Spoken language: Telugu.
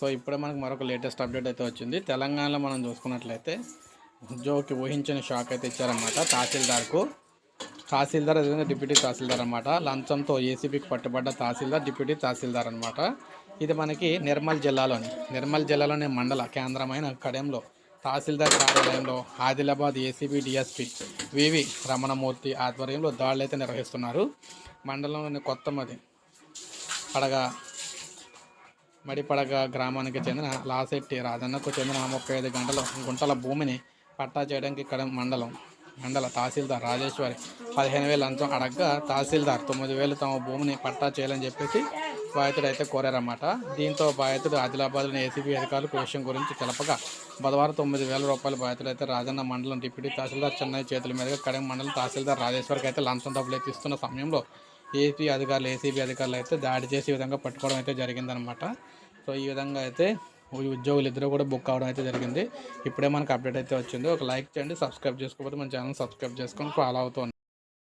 సో ఇప్పుడే మనకు మరొక లేటెస్ట్ అప్డేట్ అయితే వచ్చింది. తెలంగాణలో మనం చూసుకున్నట్లయితే ఉద్యోగికి ఊహించని షాక్ అయితే ఇచ్చారన్నమాట తహసీల్దార్కు. తహసీల్దార్ అదేవిధంగా డిప్యూటీ తహసీల్దార్ అనమాట లంచంతో ఏసీబీకి పట్టుబడ్డ తహసీల్దార్ డిప్యూటీ తహసీల్దార్ అనమాట ఇది మనకి నిర్మల్ జిల్లాలోని నిర్మల్ జిల్లాలోని మండల కేంద్రమైన కడెంలో తహసీల్దార్ కార్యాలయంలో ఆదిలాబాద్ ఏసీబీ డిఎస్పి వివి రమణమూర్తి ఆధ్వర్యంలో దాడులు అయితే నిర్వహిస్తున్నారు. మండలంలోని కొత్తమది అడగా మడిపడగ గ్రామానికి చెందిన లాసెట్టి రాజన్నకు చెందిన ముప్పై ఐదు గంటల గుంటల భూమిని పట్టా చేయడానికి ఇక్కడ మండలం మండల తహసీల్దార్ రాజేశ్వరి పదిహేను వేలు అంతం అడగ్గా తహసీల్దార్ తొమ్మిది వేలు తమ భూమిని పట్టా చేయాలని చెప్పేసి బాధితుడు అయితే కోరారన్నమాట. దీంతో బాధితుడు ఆదిలాబాద్లోని ఏసీబీ అధికారులకు విషయం గురించి తెలపగా బుధవారం తొమ్మిది వేల రూపాయల బాధితుడు అయితే రాజన్న మండలం డిప్యూటీ తహసీల్దార్ చెన్నై చేతుల మీదుగా కడెం మండలం తహసీల్దార్ రాజేశ్వరికి అయితే లంచం డబ్బులు ఇస్తున్న సమయంలో ఏపీ అధికారులు ఏసీబీ అధికారులు అయితే దాడి చేసి ఈ విధంగా పట్టుకోవడం అయితే జరిగిందనమాట సో ఈ విధంగా అయితే ఉద్యోగులు ఇద్దరు కూడా బుక్ అవడం అయితే జరిగింది. ఇప్పుడే మనకు అప్డేట్ అయితే వచ్చింది. ఒక లైక్ చేయండి సబ్స్క్రైబ్ చేసుకోకపోతే మన ఛానల్ సబ్స్క్రైబ్ చేసుకొని ఫాలో అవుతూ